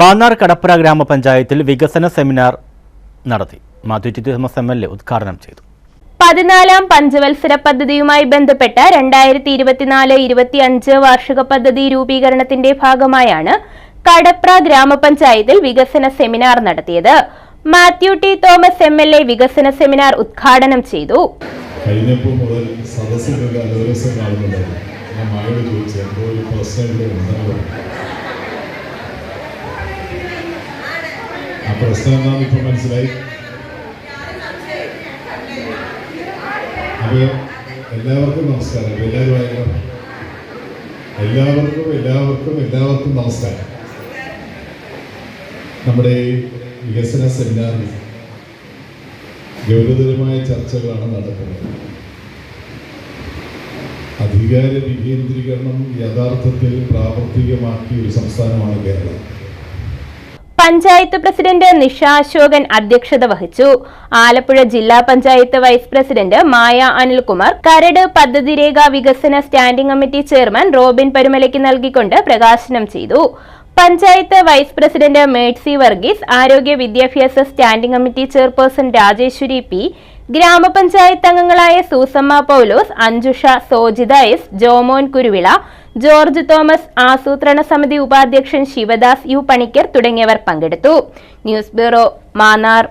മാന്നാർ കടപ്പുര ഗ്രാമപഞ്ചായത്തിൽ വികസന സെമിനാർ നടത്തി. Mathew T Thomas M L A ഉദ്ഘാടനം ചെയ്തു. പതിനാലാം പഞ്ചവത്സര പദ്ധതിയുമായി ബന്ധപ്പെട്ട് രണ്ടായിരത്തി ഇരുപത്തിനാല് ഇരുപത്തിയഞ്ച് വാർഷിക പദ്ധതി രൂപീകരണത്തിന്റെ ഭാഗമായാണ് കടപ്ര ഗ്രാമപഞ്ചായത്തിൽ വികസന സെമിനാർ നടത്തിയത്. Mathew T Thomas M L A വികസന സെമിനാർ ഉദ്ഘാടനം ചെയ്തു. കഴിഞ്ഞപ്പോൾ മുതൽ സദസ്സിലൊരു അലോരസം കാണുന്നുണ്ടായിരുന്നു ഞാൻ മായോട് ചോദിച്ചു എന്തോ ഒരു പ്രശ്നം ആ പ്രശ്നം എന്താണെന്ന് ഇപ്പൊ മനസ്സിലായി. അപ്പോൾ എല്ലാവർക്കും നമസ്കാരം. എല്ലാവരും ആയാലും എല്ലാവർക്കും എല്ലാവർക്കും എല്ലാവർക്കും നമസ്കാരം. നമ്മുടെ വികസന സെമിനാറിൽ ഗൗരവതരമായ ചർച്ചകളാണ് നടക്കുന്നത്. അധികാര വികേന്ദ്രീകരണം യഥാർത്ഥത്തിൽ പ്രാവർത്തികമാക്കിയ ഒരു സംസ്ഥാനമാണ് കേരളം. പഞ്ചായത്ത് പ്രസിഡന്റ് നിഷ അശോകൻ അധ്യക്ഷത വഹിച്ചു. ആലപ്പുഴ ജില്ലാ പഞ്ചായത്ത് വൈസ് പ്രസിഡന്റ് മായ അനിൽകുമാർ കരട് പദ്ധതി രേഖ വികസന സ്റ്റാൻഡിംഗ് കമ്മിറ്റി ചെയർമാൻ റോബിൻ പരുമലയ്ക്ക് നൽകിക്കൊണ്ട് പ്രകാശനം ചെയ്തു. പഞ്ചായത്ത് വൈസ് പ്രസിഡന്റ് മേഴ്സി വർഗീസ് ആരോഗ്യ വിദ്യാഭ്യാസ standing committee chairperson Rajeshwari P ഗ്രാമപഞ്ചായത്ത് അംഗങ്ങളായ സൂസമ്മ പൗലോസ് അഞ്ജുഷ സോജിത എസ് ജോമോൻ കുരുവിള ജോർജ് തോമസ് ആസൂത്രണ സമിതി ഉപാധ്യക്ഷൻ ശിവദാസ് യു പണിക്കർ തുടങ്ങിയവർ പങ്കെടുത്തു. News bureau Mannar.